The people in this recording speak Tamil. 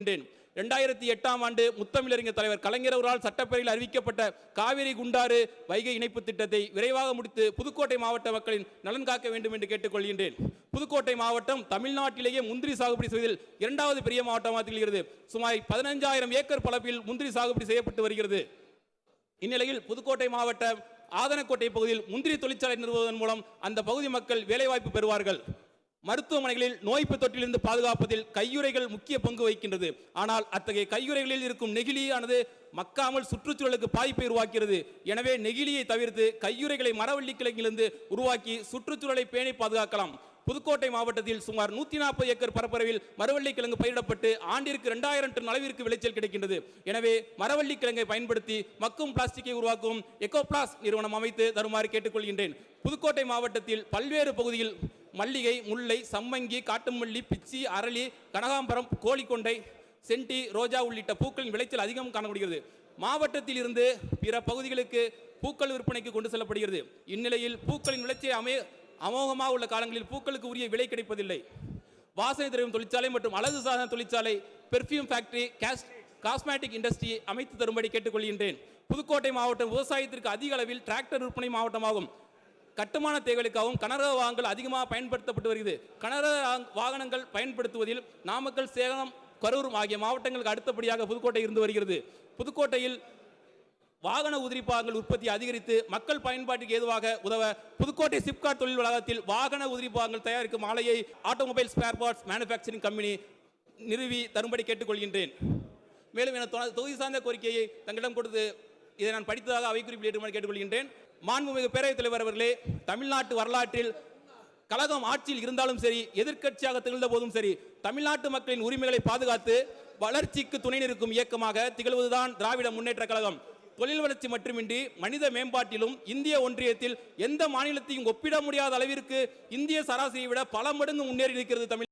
ரெண்டாயிரத்தி இரண்டாயிரத்தி எட்டாம் ஆண்டு முத்தமிழறிஞர் தலைவர் கலைஞர் அவரால் சட்டப்பேரவையில் அறிவிக்கப்பட்ட காவிரி குண்டாறு வைகை இணைப்பு திட்டத்தை விரைவாக முடித்து புதுக்கோட்டை மாவட்ட மக்களின் நலன் காக்க வேண்டும் என்று கேட்டுக்கொள்கின்றேன் புதுக்கோட்டை மாவட்டம் தமிழ்நாட்டிலேயே முந்திரி சாகுபடி செய்வதில் இரண்டாவது பெரிய மாவட்டமாக திகழ்கிறது. சுமார் பதினஞ்சாயிரம் ஏக்கர் பரப்பில் முந்திரி சாகுபடி செய்யப்பட்டு வருகிறது. இந்நிலையில் புதுக்கோட்டை மாவட்டம் ஆதனக்கோட்டை பகுதியில் முந்திரி தொழிற்சாலை நிறுவுவதன் மூலம் அந்த பகுதி மக்கள் வேலைவாய்ப்பு பெறுவார்கள். மருத்துவமனைகளில் நோய்ப்பு தொற்றிலிருந்து பாதுகாப்பதில் கையுறைகள் முக்கிய பங்கு வகிக்கின்றது. ஆனால் அத்தகைய கையுறைகளில் இருக்கும் நெகிழியானது மக்காமல் சுற்றுச்சூழலுக்கு பாதிப்பை உருவாக்கிறது. எனவே நெகிழியை தவிர்த்து கையுறைகளை மரவள்ளி கிழங்கிலிருந்து உருவாக்கி சுற்றுச்சூழலை பேணி பாதுகாக்கலாம். புதுக்கோட்டை மாவட்டத்தில் சுமார் நூத்தி நாற்பது ஏக்கர் பரப்பளவில் மரவள்ளி கிழங்கு பயிரிடப்பட்டு ஆண்டிற்கு இரண்டாயிரம் டன் அளவிற்கு விளைச்சல் கிடைக்கின்றது. எனவே மரவள்ளி கிழங்கை பயன்படுத்தி மக்கும் பிளாஸ்டிக்கை உருவாக்கும் எக்கோபிளாஸ் நிறுவனம் அமைத்து தருமாறு கேட்டுக்கொள்கின்றேன். புதுக்கோட்டை மாவட்டத்தில் பல்வேறு பகுதியில் மல்லிகை முல்லை சம்மங்கி காட்டுமல்லி பிச்சி அரளி கனகாம்பரம் கோழிக்கொண்டை சென்டி ரோஜா உள்ளிட்ட பூக்களின் விளைச்சல் அதிகம் காணப்படுகிறது. மாவட்டத்தில் இருந்து பிற பகுதிகளுக்கு பூக்கள் விற்பனைக்கு கொண்டு செல்லப்படுகிறது. இந்நிலையில் பூக்களின் விளைச்சல் அமே அமோகமாக உள்ள காலங்களில் பூக்களுக்கு உரிய விலை கிடைப்பதில்லை. வாசனை திரவியம் தொழிற்சாலை மற்றும் அழகு சாதன தொழிற்சாலை perfume factory case cosmetic industry அமைத்து தரும்படி கேட்டுக்கொள்கின்றேன். புதுக்கோட்டை மாவட்டம் விவசாயத்திற்கு அதிக அளவில் டிராக்டர் விற்பனை மாவட்டமாகும். கட்டுமான தேவைகளுக்காகவும் கனரக வாகனங்கள் அதிகமாக பயன்படுத்தப்பட்டு வருகிறது. கனரக வாகனங்கள் பயன்படுத்துவதில் நாமக்கல் சேலம் கரூர் ஆகிய மாவட்டங்களுக்கு அடுத்தபடியாக புதுக்கோட்டை இருந்து வருகிறது. புதுக்கோட்டையில் வாகன உதிரிப்பாகங்கள் உற்பத்தி அதிகரித்து மக்கள் பயன்பாட்டுக்கு ஏதுவாக உதவ புதுக்கோட்டை சிப்காட் தொழில் வளாகத்தில் வாகன உதிரிப்பாகங்கள் தயாரிக்கும் ஆலையை automobile spare parts manufacturing company நிறுவி தரும்படி கேட்டுக்கொள்கின்றேன். மேலும் என தொகுதி சார்ந்த கோரிக்கையை தங்களிடம் கொடுத்து இதை நான் படித்ததாக அவை குறிப்பில் ஏற்றுமாறு கேட்டுக்கொள்கின்றேன். மாண்புமிகு பேரவைத் தலைவர் அவர்களே தமிழ்நாட்டு வரலாற்றில் கழகம் ஆட்சியில் இருந்தாலும் சரி எதிர்க்கட்சியாக திகழ்ந்த போதும் சரி தமிழ்நாட்டு மக்களின் உரிமைகளை பாதுகாத்து வளர்ச்சிக்கு துணை நிற்கும் இயக்கமாக திகழ்வதுதான் திராவிட முன்னேற்ற கழகம். தொழில் வளர்ச்சி மட்டுமின்றி மனித மேம்பாட்டிலும் இந்திய ஒன்றியத்தில் எந்த மாநிலத்தையும் ஒப்பிட முடியாத அளவிற்கு இந்திய சராசரியை விட பல மடங்கு முன்னேறி இருக்கிறது தமிழ்